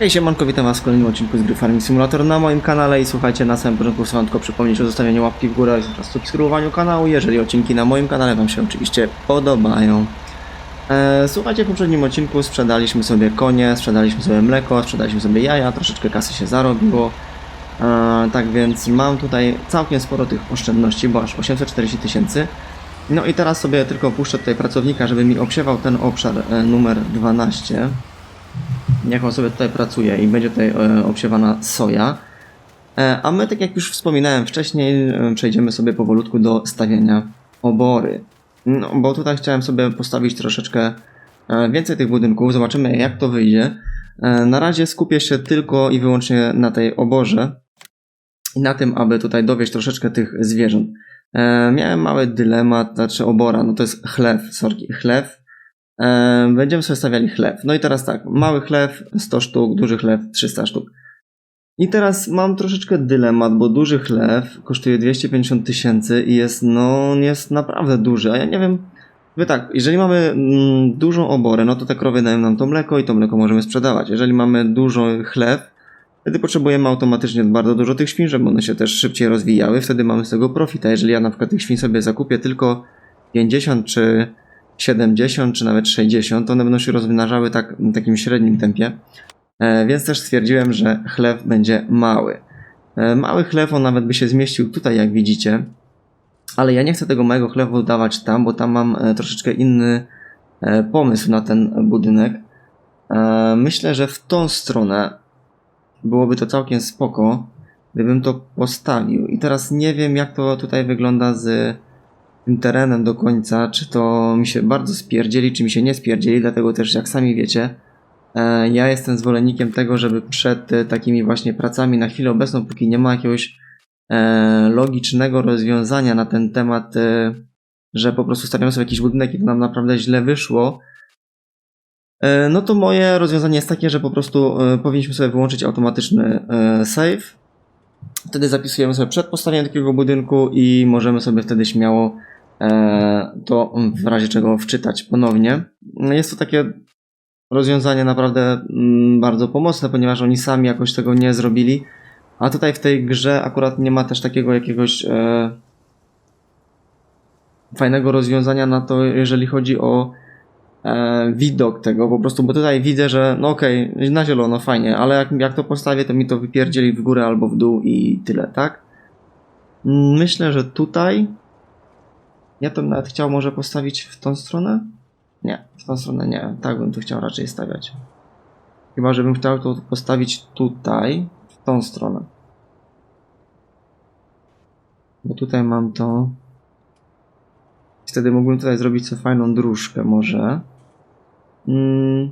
Hej siemanko, witam was w kolejnym odcinku z gry Farming Simulator na moim kanale i słuchajcie, na samym początku chcę tylko przypomnieć o zostawieniu łapki w górę oraz subskrybowaniu kanału, jeżeli odcinki na moim kanale wam się oczywiście podobają. E, słuchajcie, w poprzednim odcinku sprzedaliśmy sobie konie, sprzedaliśmy sobie mleko, sprzedaliśmy sobie jaja, troszeczkę kasy się zarobiło. E, tak więc mam tutaj całkiem sporo tych oszczędności, bo aż 840 tysięcy. No i teraz sobie tylko puszczę tutaj pracownika, żeby mi obsiewał ten obszar e, numer 12. On sobie tutaj pracuje i będzie tutaj e, obsiewana soja. E, a my, tak jak już wspominałem wcześniej, e, przejdziemy sobie powolutku do stawiania obory. No, bo tutaj chciałem sobie postawić troszeczkę więcej tych budynków. Zobaczymy, jak to wyjdzie. Na razie skupię się tylko i wyłącznie na tej oborze i na tym, aby tutaj dowieść troszeczkę tych zwierząt. Miałem mały dylemat, znaczy obora, no to jest chlew, sorki, chlew. Będziemy sobie stawiali chlew. No i teraz tak, mały chlew 100 sztuk, duży chlew 300 sztuk. I teraz mam troszeczkę dylemat, bo duży chlew kosztuje 250 tysięcy i jest, no, jest naprawdę duży, a ja nie wiem, Wy tak, jeżeli mamy mm, dużą oborę, no to te krowy dają nam to mleko i to mleko możemy sprzedawać. Jeżeli mamy dużo chlew, wtedy potrzebujemy automatycznie bardzo dużo tych świń, żeby one się też szybciej rozwijały, wtedy mamy z tego profit. A jeżeli ja na przykład tych świń sobie zakupię tylko 50 czy 70 czy nawet 60, to one będą się rozmnażały tak, w takim średnim tempie. E, więc też stwierdziłem, że chlew będzie mały. E, mały chlew on nawet by się zmieścił tutaj, jak widzicie. Ale ja nie chcę tego małego chlewu dawać tam, bo tam mam e, troszeczkę inny pomysł na ten budynek. Myślę, że w tą stronę byłoby to całkiem spoko, gdybym to postawił. I teraz nie wiem, jak to tutaj wygląda z tym terenem do końca, czy to mi się bardzo spierdzieli, czy mi się nie spierdzieli, dlatego też, jak sami wiecie, e, ja jestem zwolennikiem tego, żeby przed e, takimi właśnie pracami na chwilę obecną, póki nie ma jakiegoś e, logicznego rozwiązania na ten temat, że po prostu stawiamy sobie jakiś budynek i to nam naprawdę źle wyszło, no to moje rozwiązanie jest takie, że po prostu powinniśmy sobie wyłączyć automatyczny save. Wtedy zapisujemy sobie przed postawieniem takiego budynku i możemy sobie wtedy śmiało e, to w razie czego wczytać ponownie. Jest to takie rozwiązanie naprawdę mm, bardzo pomocne, ponieważ oni sami jakoś tego nie zrobili. A tutaj w tej grze akurat nie ma też takiego jakiegoś e, fajnego rozwiązania na to, jeżeli chodzi o e, widok tego po prostu, bo tutaj widzę, że no okej, na zielono fajnie, ale jak, jak to postawię, to mi to wypierdzieli w górę albo w dół i tyle, tak? Myślę, że tutaj ja to nawet chciał może postawić w tą stronę? Nie, w tą stronę nie, tak bym tu chciał raczej stawiać. Chyba, żebym chciał to postawić tutaj, w tą stronę. Bo tutaj mam to. Wtedy mógłbym tutaj zrobić sobie fajną dróżkę może. Mm.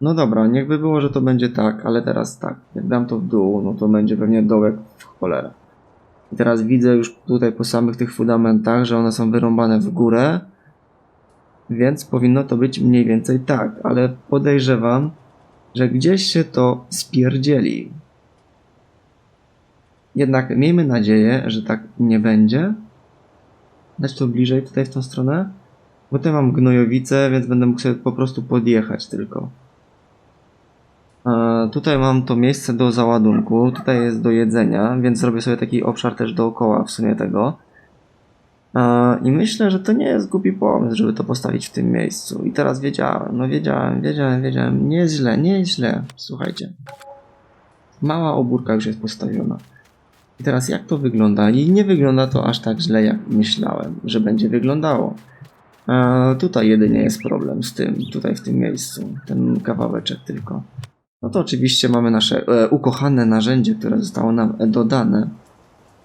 No dobra, niechby było, że to będzie tak, ale teraz tak. Jak dam to w dół, no to będzie pewnie dołek w cholerę. I teraz widzę już tutaj po samych tych fundamentach, że one są wyrąbane w górę. Więc powinno to być mniej więcej tak, ale podejrzewam, że gdzieś się to spierdzieli. Jednak miejmy nadzieję, że tak nie będzie. Dać to bliżej tutaj w tą stronę. Bo tutaj mam gnojowice, więc będę mógł sobie po prostu podjechać tylko. E, tutaj mam to miejsce do załadunku, tutaj jest do jedzenia, więc zrobię sobie taki obszar też dookoła w sumie tego. E, I myślę, że to nie jest głupi pomysł, żeby to postawić w tym miejscu. I teraz wiedziałem, no wiedziałem, wiedziałem, wiedziałem. Nieźle, nieźle. Słuchajcie. Mała obórka już jest postawiona. I teraz jak to wygląda? I nie wygląda to aż tak źle, jak myślałem, że będzie wyglądało. E, tutaj jedynie jest problem z tym, tutaj w tym miejscu. Ten kawałeczek tylko. No to oczywiście mamy nasze e, ukochane narzędzie, które zostało nam dodane.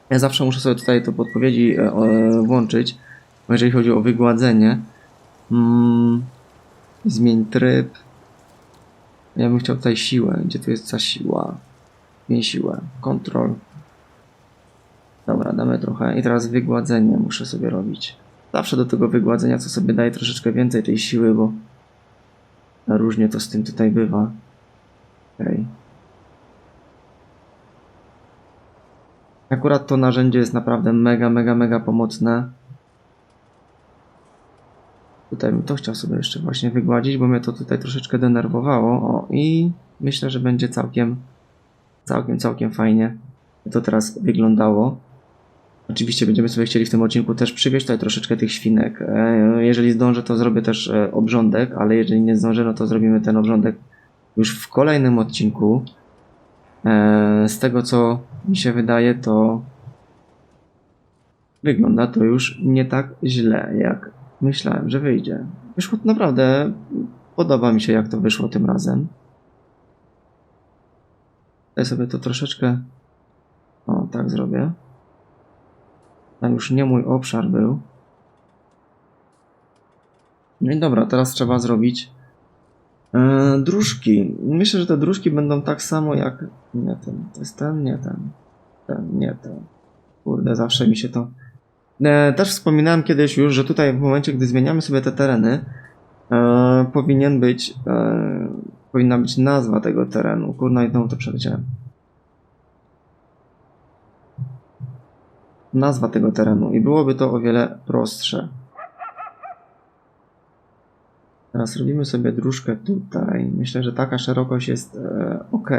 Ja zawsze muszę sobie tutaj to podpowiedzi e, włączyć, jeżeli chodzi o wygładzenie. Mm, zmień tryb. Ja bym chciał tutaj siłę. Gdzie tu jest ta siła? Zmień siłę. Control. Dobra, damy trochę. I teraz wygładzenie muszę sobie robić. Zawsze do tego wygładzenia, co sobie daje troszeczkę więcej tej siły, bo różnie to z tym tutaj bywa. Okej. Akurat to narzędzie jest naprawdę mega, mega, mega pomocne. Tutaj bym to chciał sobie jeszcze właśnie wygładzić, bo mnie to tutaj troszeczkę denerwowało. O, i myślę, że będzie całkiem, całkiem, całkiem fajnie to teraz wyglądało. Oczywiście będziemy sobie chcieli w tym odcinku też przywieźć tutaj troszeczkę tych świnek. E, Jeżeli zdążę, to zrobię też e, obrządek, ale jeżeli nie zdążę, no to zrobimy ten obrządek już w kolejnym odcinku. E, Z tego co mi się wydaje, to wygląda to już nie tak źle, jak myślałem, że wyjdzie. Wyszło naprawdę, podoba mi się jak to wyszło tym razem. Ja sobie to troszeczkę, o tak zrobię. Tam już nie mój obszar był. No i dobra, teraz trzeba zrobić e, dróżki. Myślę, że te dróżki będą tak samo jak... Nie ten, to jest ten, nie ten. Ten, nie ten. Kurde, zawsze mi się to... E, też wspominałem kiedyś już, że tutaj w momencie, gdy zmieniamy sobie te tereny, e, powinien być... E, powinna być nazwa tego terenu. Kurna, i to przeleciałem. Nazwa tego terenu i byłoby to o wiele prostsze. Teraz robimy sobie dróżkę tutaj. Myślę, że taka szerokość jest e, ok.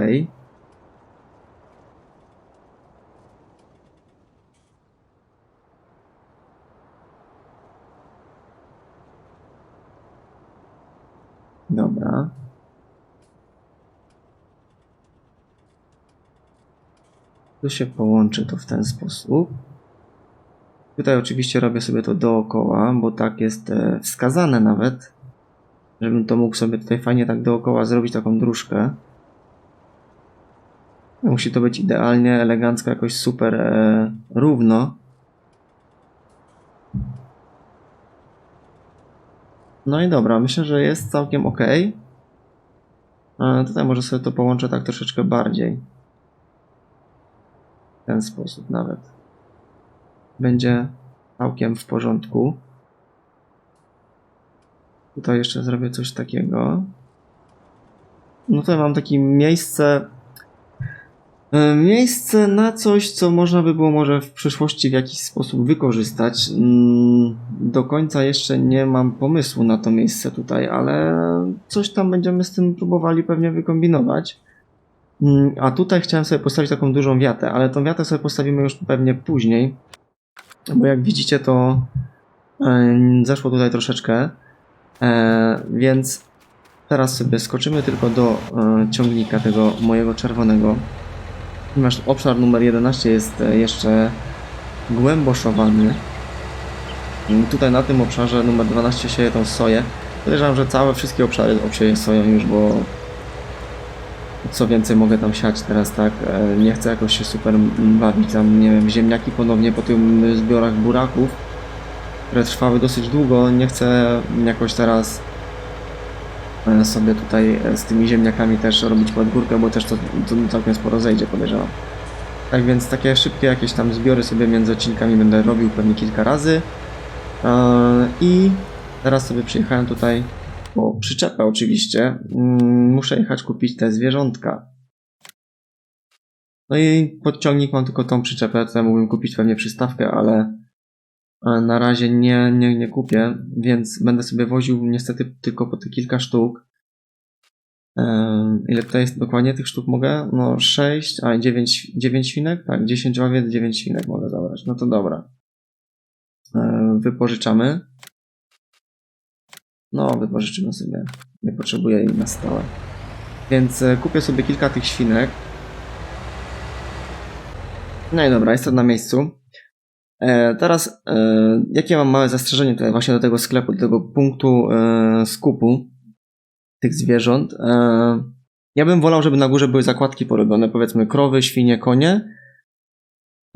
Dobra. Tu się połączy to w ten sposób. Tutaj oczywiście robię sobie to dookoła, bo tak jest e, wskazane nawet, żebym to mógł sobie tutaj fajnie tak dookoła zrobić taką dróżkę. Musi to być idealnie, elegancko, jakoś super e, równo. No i dobra, myślę, że jest całkiem ok. Tutaj może sobie to połączę tak troszeczkę bardziej. W ten sposób nawet będzie całkiem w porządku. Tutaj jeszcze zrobię coś takiego. No tutaj mam takie miejsce. e, Miejsce na coś, co można by było może w przyszłości w jakiś sposób wykorzystać. Mm, Do końca jeszcze nie mam pomysłu na to miejsce tutaj, ale coś tam będziemy z tym próbowali pewnie wykombinować. Mm, A tutaj chciałem sobie postawić taką dużą wiatę, ale tą wiatę sobie postawimy już pewnie później. Bo jak widzicie, to e, zeszło tutaj troszeczkę. E, więc teraz sobie skoczymy tylko do e, ciągnika tego mojego czerwonego. Ponieważ obszar numer 11 jest jeszcze głęboszowany. Tutaj na tym obszarze numer 12 sieje tą soję. Podejrzewam, że całe wszystkie obszary obsieje soją już, bo co więcej mogę tam siać teraz, tak? E, Nie chcę jakoś się super bawić tam, nie wiem, ziemniaki ponownie po tym zbiorach buraków, które trwały dosyć długo. Nie chcę jakoś teraz e, sobie tutaj e, z tymi ziemniakami też robić podgórkę, bo też to, to całkiem sporo zejdzie, podejrzewam. Tak więc takie szybkie jakieś tam zbiory sobie między odcinkami będę robił pewnie kilka razy. I teraz sobie przyjechałem tutaj po przyczepę oczywiście. Mm, Muszę jechać kupić te zwierzątka. No i podciągnik mam tylko tą przyczepę, tutaj mógłbym kupić pewnie przystawkę, ale e, na razie nie, nie, nie kupię, więc będę sobie woził niestety tylko po te kilka sztuk. Ile tutaj jest dokładnie tych sztuk mogę? No 6, a 9, 9 świnek? Tak, 10 owiec, 9 świnek mogę zabrać. No to dobra. Wypożyczamy. No, wypożyczymy sobie. Nie potrzebuję jej na stałe. Więc e, kupię sobie kilka tych świnek. No i dobra, jestem na miejscu. E, teraz, e, jakie mam małe zastrzeżenie tutaj właśnie do tego sklepu, do tego punktu e, skupu tych zwierząt. E, ja bym wolał, żeby na górze były zakładki porobione, powiedzmy krowy, świnie, konie.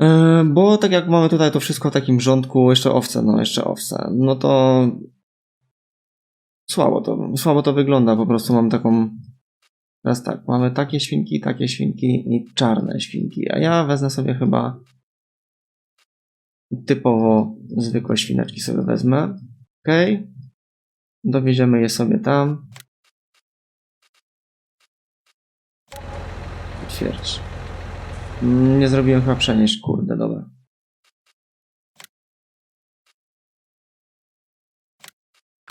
E, bo tak jak mamy tutaj to wszystko w takim rządku, jeszcze owce, no jeszcze owce, no to słabo to, słabo to wygląda. Po prostu mam taką. Teraz tak, mamy takie świnki, takie świnki i czarne świnki. A ja wezmę sobie chyba typowo zwykłe świneczki sobie wezmę. Ok. Dowieziemy je sobie tam. Ćwierć. Mm, Nie zrobiłem chyba przenieść, kurde, dobra.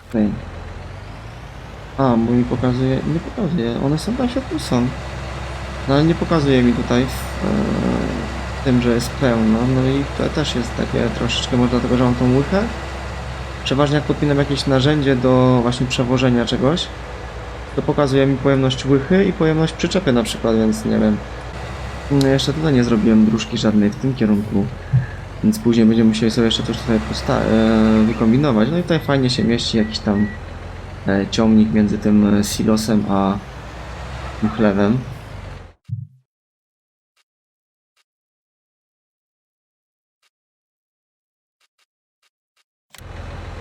Okej. A, bo mi pokazuje, nie pokazuje, one są tam w środku są. No ale nie pokazuje mi tutaj w, e, tym, że jest pełno, no i to też jest takie troszeczkę, może dlatego, że mam tą łychę. Przeważnie jak podpinam jakieś narzędzie do właśnie przewożenia czegoś, to pokazuje mi pojemność łychy i pojemność przyczepy na przykład, więc nie wiem. No, jeszcze tutaj nie zrobiłem dróżki żadnej w tym kierunku, więc później będziemy musieli sobie jeszcze coś tutaj posta- e, wykombinować. No i tutaj fajnie się mieści jakiś tam ciągnik między tym e, silosem a tym chlewem.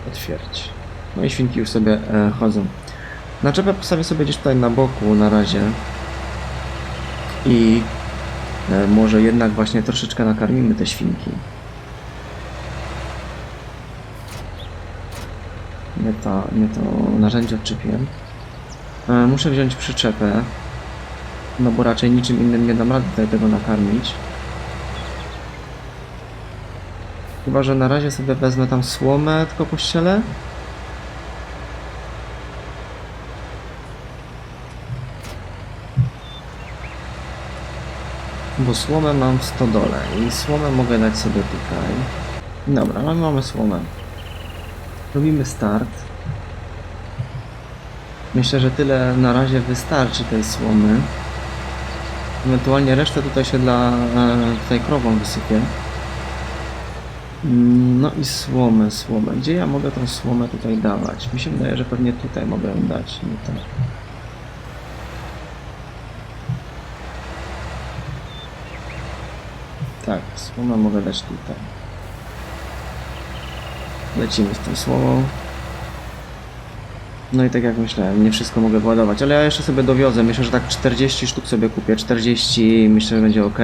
Otwierać. No i świnki już sobie e, chodzą. Naczepę postawię sobie gdzieś tutaj na boku na razie. I e, może jednak właśnie troszeczkę nakarmimy te świnki. Nie to, nie to narzędzie odczepiłem. E, muszę wziąć przyczepę. No bo raczej niczym innym nie dam rady tutaj tego nakarmić. Chyba, że na razie sobie wezmę tam słomę, tylko pościelę. Bo słomę mam w stodole i słomę mogę dać sobie tutaj. Dobra, no mamy słomę. Robimy start. Myślę, że tyle na razie wystarczy tej słomy. Ewentualnie resztę tutaj się dla e, tutaj krową wysypię. Mm, No i słomę, słomę. Gdzie ja mogę tą słomę tutaj dawać? Mi się wydaje, że pewnie tutaj mogę ją dać. Nie tak. Tak, słomę mogę dać tutaj. Lecimy z tą słomą. No i tak jak myślałem, nie wszystko mogę władować, ale ja jeszcze sobie dowiozę. Myślę, że tak 40 sztuk sobie kupię. 40 myślę, że będzie ok.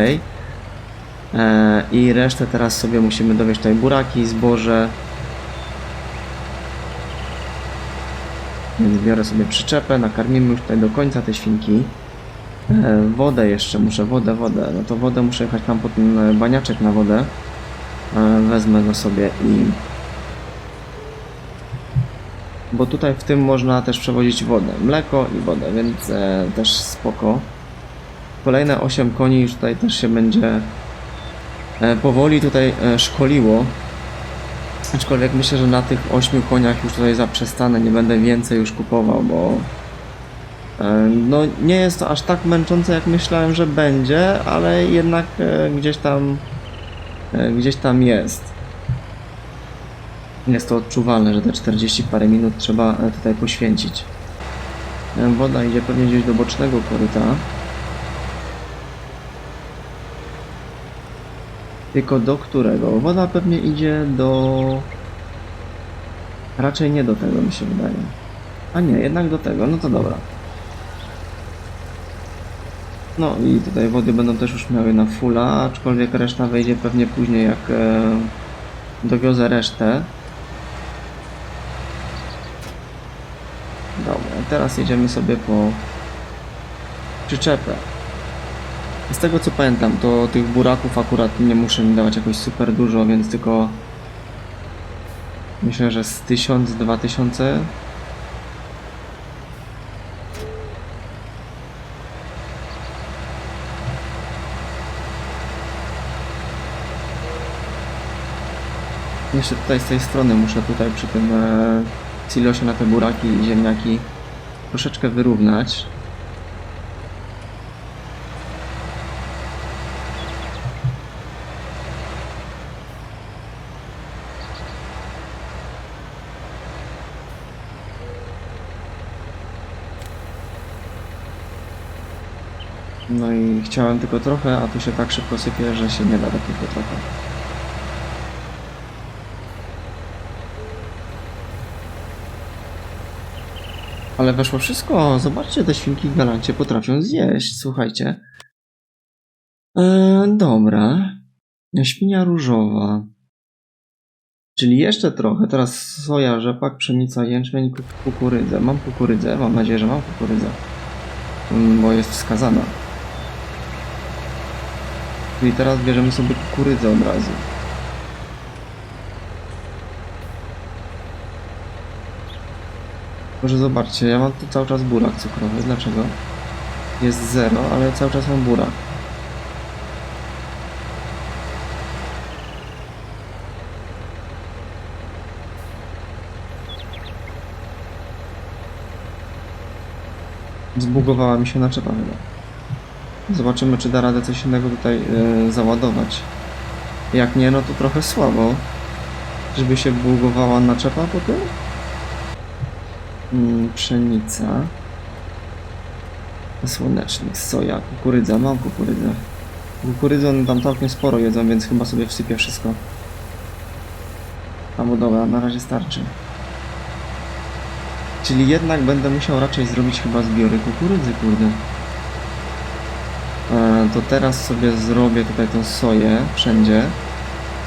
E, I resztę teraz sobie musimy dowieść tutaj buraki, zboże. Więc biorę sobie przyczepę, nakarmimy już tutaj do końca te świnki. E, wodę jeszcze muszę, wodę, wodę. No to wodę muszę jechać tam pod ten baniaczek na wodę. E, wezmę go sobie i... Bo tutaj w tym można też przewozić wodę, mleko i wodę, więc e, też spoko. Kolejne 8 koni już tutaj też się będzie e, powoli tutaj e, szkoliło. Aczkolwiek myślę, że na tych 8 koniach już tutaj zaprzestanę, nie będę więcej już kupował, bo e, no nie jest to aż tak męczące jak myślałem, że będzie, ale jednak e, gdzieś tam e, gdzieś tam jest. Jest to odczuwalne, że te 40 parę minut trzeba e, tutaj poświęcić. E, Woda idzie pewnie gdzieś do bocznego koryta. Tylko do którego? Woda pewnie idzie do... Raczej nie do tego mi się wydaje. A nie, jednak do tego, no to dobra. No i tutaj wody będą też już miały na fulla, aczkolwiek reszta wejdzie pewnie później jak e, dowiozę resztę. Dobra, teraz jedziemy sobie po przyczepę. Z tego co pamiętam, to tych buraków akurat nie muszę mi dawać jakoś super dużo, więc tylko myślę, że z 1000-2000 Jeszcze tutaj z tej strony muszę tutaj przy tym e, silosie na te buraki i ziemniaki troszeczkę wyrównać. No i chciałem tylko trochę, a tu się tak szybko sypie, że się nie da takiego trochę. Ale weszło wszystko. Zobaczcie, te świnki w galancie potrafią zjeść. Słuchajcie. Eee, dobra. Świnia różowa. Czyli jeszcze trochę. Teraz soja, rzepak, pszenica, jęczmień, ku- kukurydzę. Mam kukurydzę. Mam nadzieję, że mam kukurydzę. Mm, Bo jest wskazana. Czyli teraz bierzemy sobie kukurydzę od razu. Może zobaczcie, ja mam tu cały czas burak cukrowy. Dlaczego? Jest zero, ale cały czas mam burak. Zbugowała mi się naczepa chyba. Zobaczymy, czy da radę coś innego tutaj e, załadować. Jak nie, no to trochę słabo. Żeby się bugowała naczepa potem. Mm, pszenica. Słonecznik, soja, kukurydza. Mam kukurydzę. Kukurydzę tam całkiem sporo jedzą, więc chyba sobie wsypię wszystko. A bo dobra, na razie starczy. Czyli jednak będę musiał raczej zrobić chyba zbiory kukurydzy, kurde. E, to teraz sobie zrobię tutaj tą soję wszędzie.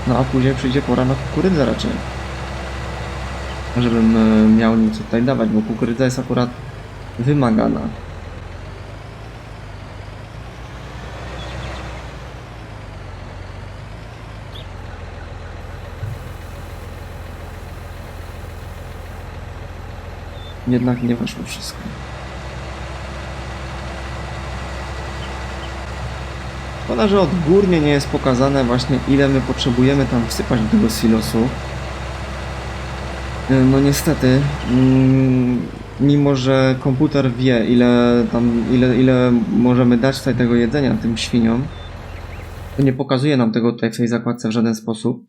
No a później przyjdzie pora na kukurydzę raczej. Żebym e, miał nic tutaj dawać, bo kukurydza jest akurat wymagana. Jednak nie weszło wszystko. Szkoda, że odgórnie nie jest pokazane właśnie ile my potrzebujemy tam wsypać do tego silosu. E, No niestety, mm, mimo że komputer wie ile tam, ile, ile możemy dać tutaj tego jedzenia tym świniom, to nie pokazuje nam tego tutaj w tej zakładce w żaden sposób.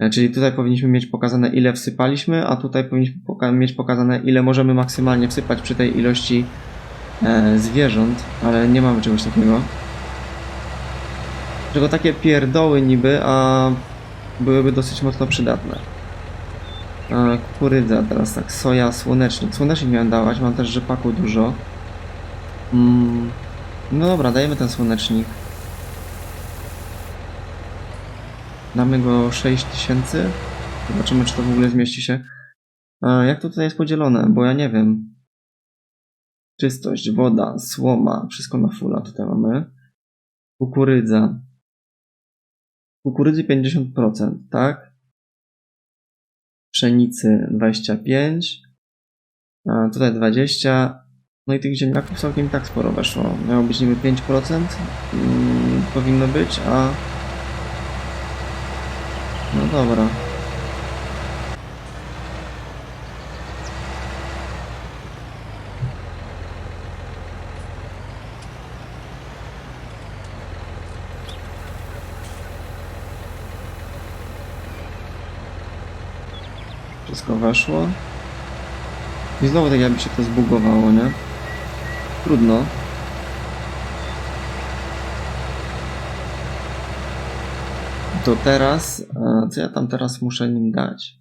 E, Czyli tutaj powinniśmy mieć pokazane ile wsypaliśmy, a tutaj powinniśmy poka- mieć pokazane ile możemy maksymalnie wsypać przy tej ilości e, zwierząt, ale nie mamy czegoś takiego. Czego takie pierdoły niby, a byłyby dosyć mocno przydatne. Kukurydza, teraz tak, soja, słonecznik. Słonecznik miałem dawać, mam też rzepaku dużo. Mm, no dobra, dajemy ten słonecznik. Damy go 6000. Zobaczymy, czy to w ogóle zmieści się. A jak to tutaj jest podzielone? Bo ja nie wiem. Czystość, woda, słoma, wszystko na fulla tutaj mamy. Kukurydza. Kukurydzy 50%, tak? Pszenicy 25. A tutaj 20. No i tych ziemniaków całkiem tak sporo weszło. Miało być niby 5%. Mm, powinno być, a no dobra. Wszystko weszło. I znowu tak jakby się to zbugowało, nie? Trudno. To teraz, e, co ja tam teraz muszę nim dać?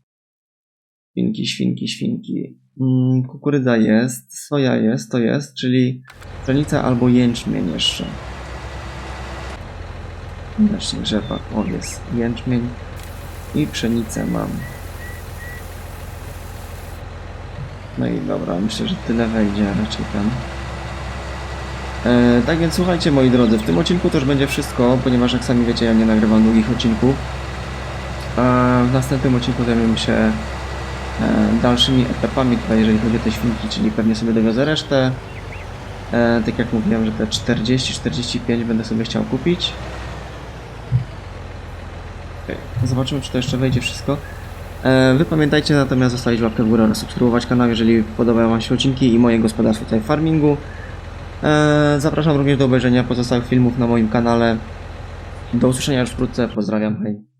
Świnki, świnki, świnki. Mm, kukurydza jest, soja jest, to jest, czyli pszenica albo jęczmień jeszcze. Właśnie rzepak, owiec, jęczmień i pszenicę mam. No i dobra, myślę, że tyle wejdzie raczej tam. E, tak więc słuchajcie moi drodzy, w tym odcinku to już będzie wszystko, ponieważ jak sami wiecie ja nie nagrywam długich odcinków. A w następnym odcinku zajmiemy się e, dalszymi etapami tutaj jeżeli chodzi o te świnki, czyli pewnie sobie dowiozę resztę. E, tak jak mówiłem, że te 40-45 będę sobie chciał kupić. Zobaczymy czy to jeszcze wejdzie wszystko. E, Wy pamiętajcie natomiast zostawić łapkę w górę oraz subskrybować kanał, jeżeli podobają Wam się odcinki i moje gospodarstwo tutaj farmingu. E, Zapraszam również do obejrzenia pozostałych filmów na moim kanale. Do usłyszenia już wkrótce. Pozdrawiam. Hej.